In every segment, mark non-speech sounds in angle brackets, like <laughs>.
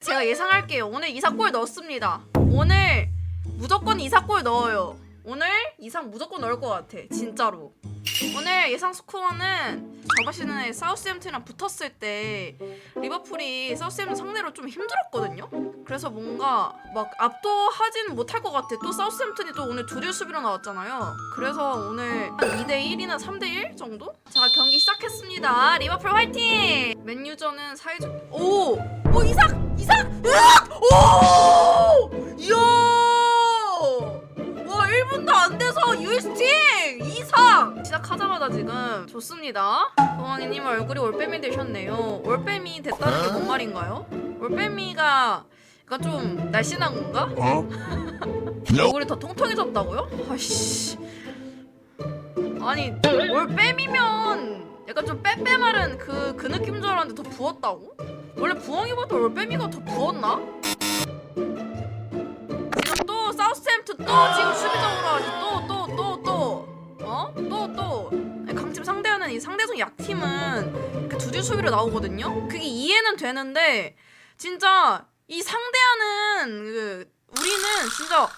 제가 예상할게요. 오늘 이사골 넣었습니다. 오늘 무조건 이사골 넣어요. 오늘 이상 무조건 넣을 것 같아. 진짜로. 오늘 예상 스코어는 저번 시즌에 사우스햄튼이랑 붙었을 때 리버풀이 사우스햄튼 상대로 좀 힘들었거든요. 그래서 뭔가 막 압도하진 못할 것 같아. 또 사우스햄튼이 또 오늘 두류 수비로 나왔잖아요. 그래서 오늘 한 2대 1이나 3대 1 정도? 자 경기 시작했습니다. 리버풀 화이팅! 맨유전은 사이즈 오! 오 이삭! 이삭! 으악! 오! 이야! 와 1분도 안 돼서 유이스팅! 이삭! 시작하자마자 지금 좋습니다. 동원이님 얼굴이 올빼미 되셨네요. 올빼미 됐다는 게 뭔 말인가요? 올빼미가 약간 좀 날씬한 건가? 어? <laughs> 얼굴이 더 통통해졌다고요? 아이씨. 아니 올빼미면 약간 좀 빼빼마른 그, 그 느낌인 줄 알았는데 더 부었다고? 원래 부엉이보다 올빼미가 더 부었나? 지금 또 사우스햄튼 또 지금 수비적으로 하지 또 또 또또 어? 또 또 강팀 상대하는 이 상대성 약팀은 그 두줄 수비로 나오거든요? 그게 이해는 되는데 진짜 이 상대하는 그 우리는 진짜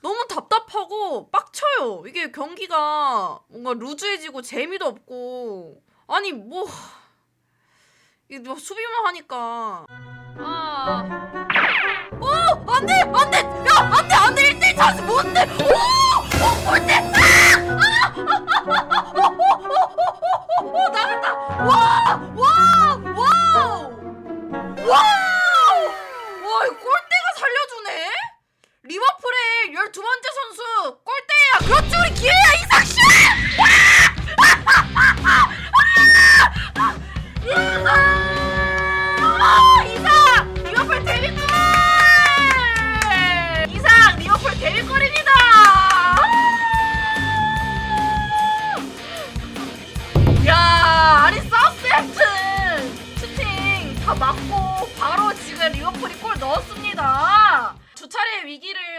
너무 답답하고 빡쳐요. 이게 경기가 뭔가 루즈해지고 재미도 없고 아니 뭐뭐 수비만 하니까 아. 오! 안 돼! 안 돼! 야! 안 돼! 안 돼! 1대1 찬스 뭔데? 오! 오! 뭔데? 아! 아! 오! 나갔다! 와! 와! 와우! 와우! 와, 이 골대가 살려주네? 리버풀의 12번째 선수 골대야! 그렇지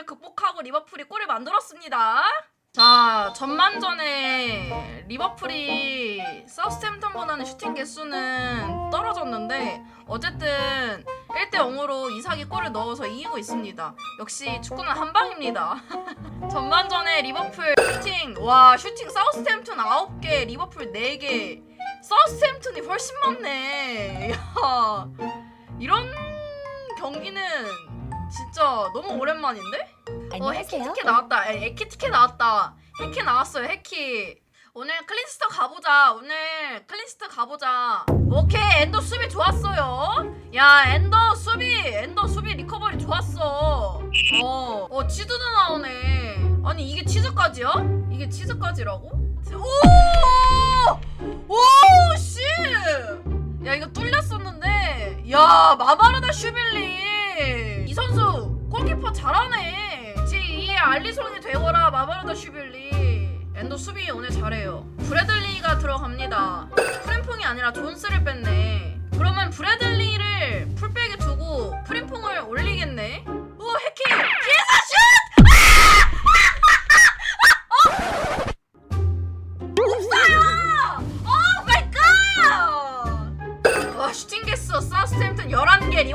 극복하고 리버풀이 골을 만들었습니다. 자 전반전에 리버풀이 사우스햄튼보다는 슈팅 개수는 떨어졌는데 어쨌든 1대 0으로 이삭이 골을 넣어서 이기고 있습니다. 역시 축구는 한 방입니다. <laughs> 전반전에 리버풀 슈팅 와 슈팅 사우스햄튼 9개 리버풀 4개 사우스햄튼이 훨씬 많네 <laughs> 야 이런 경기는 진짜 너무 오랜만인데? 어 해키티켓 나왔다 에, 에키티켓 나왔다 해키 나왔어요 해키 오늘 클린스터 가보자 오늘 클린스터 가보자 오케이 엔더 수비 좋았어요 야 엔더 수비 엔더 수비 리커버리 좋았어 어, 어 치즈도 나오네 아니 이게 치즈까지야? 이게 치즈까지라고? 오! 오! 씨! 야 이거 뚫렸었는데 야 마바르다 슈빌리 이 선수 골키퍼 잘하네. 제2의 알리송이 되거라 마바르다 슈빌리. 엔도 수비 오늘 잘해요. 브래들리가 들어갑니다. 프림퐁이 아니라 존스를 뺐네. 그러면 브래들리를 풀백에 두고 프림퐁을 올리겠네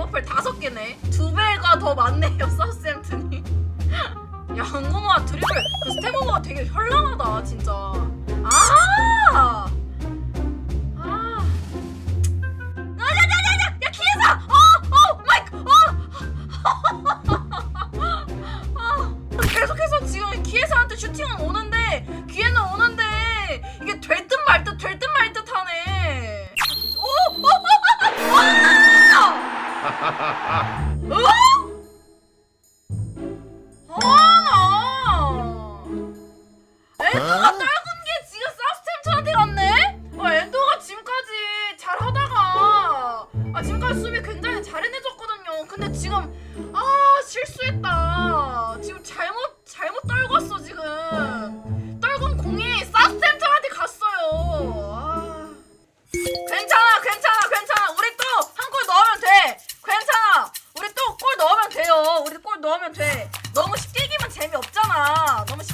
11개 리버풀 5개네. 두 배가 더 많네요 사우스햄튼이 <laughs> 야 은공아 드리블 그 스테모가 되게 현란하다 진짜 오! <laughs>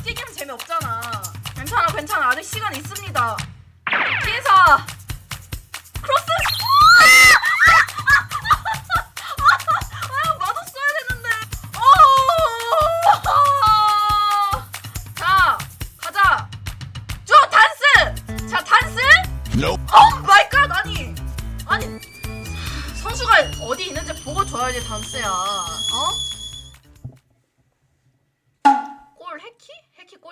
뛰기는 재미없잖아. 괜찮아, 괜찮아. 아직 시간 있습니다. 기사 크로스. 아, 아 맞았어야 되는데. 어! 자, 가자. 쭉 단스. 자, 단스. Nope. 어, 아니 아니 선수가 어디 있는지 보고 줘야지 단스야. 어?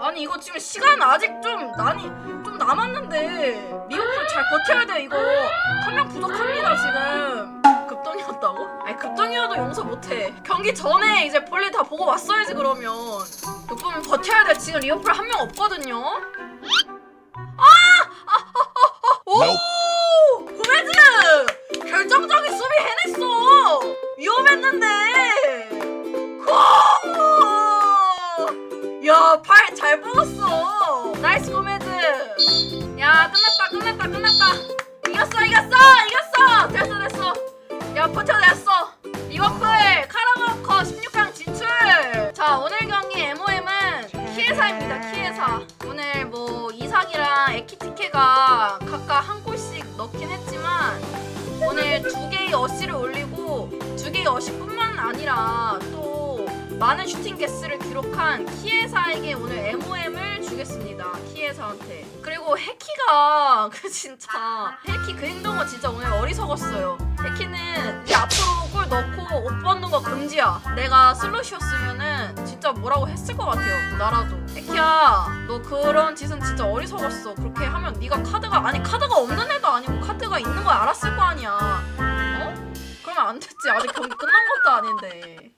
아니 이거 지금 시간 아직 좀 많이 좀 남았는데 리오프 잘 버텨야 돼 이거 한 명 부족합니다 지금. 급동이었다고? 아니 급동이어도 용서 못해. 경기 전에 이제 볼일 다 보고 왔어야지 그러면. 그러면 버텨야 돼. 지금 리오플 한 명 없거든요. 아! 아! 아! 아! 아! 오! 잘 뽑았어. 나이스 고메즈. 야, 끝났다. 끝났다. 끝났다. 이겼어. 이겼어. 이겼어. 됐어. 됐어. 야, 버텨냈어. 리버풀 카라바오커 16강 진출. 자, 오늘 경기 MOM은 키에사입니다. 키에사. 오늘 뭐 이삭이랑 에키티케가 각각 한 골씩 넣긴 했지만 오늘 두 개의 어시를 올리고 두 개의 어시뿐만 아니라 또 많은 슈팅 개수를 기록한 키에사에게 오늘 MOM을 주겠습니다. 키에사한테. 그리고 해키가 <laughs> 그 진짜 해키 그 행동은 진짜 오늘 어리석었어요. 해키는 이제 앞으로 골 넣고 옷 벗는 거 금지야. 내가 슬롯이었으면은 진짜 뭐라고 했을 것 같아요. 나라도. 해키야, 너 그런 짓은 진짜 어리석었어. 그렇게 하면 네가 카드가 아니 카드가 없는 애도 아니고 카드가 있는 거 알았을 거 아니야. 어? 그러면 안 됐지. 아직 경기 끝난 것도 아닌데.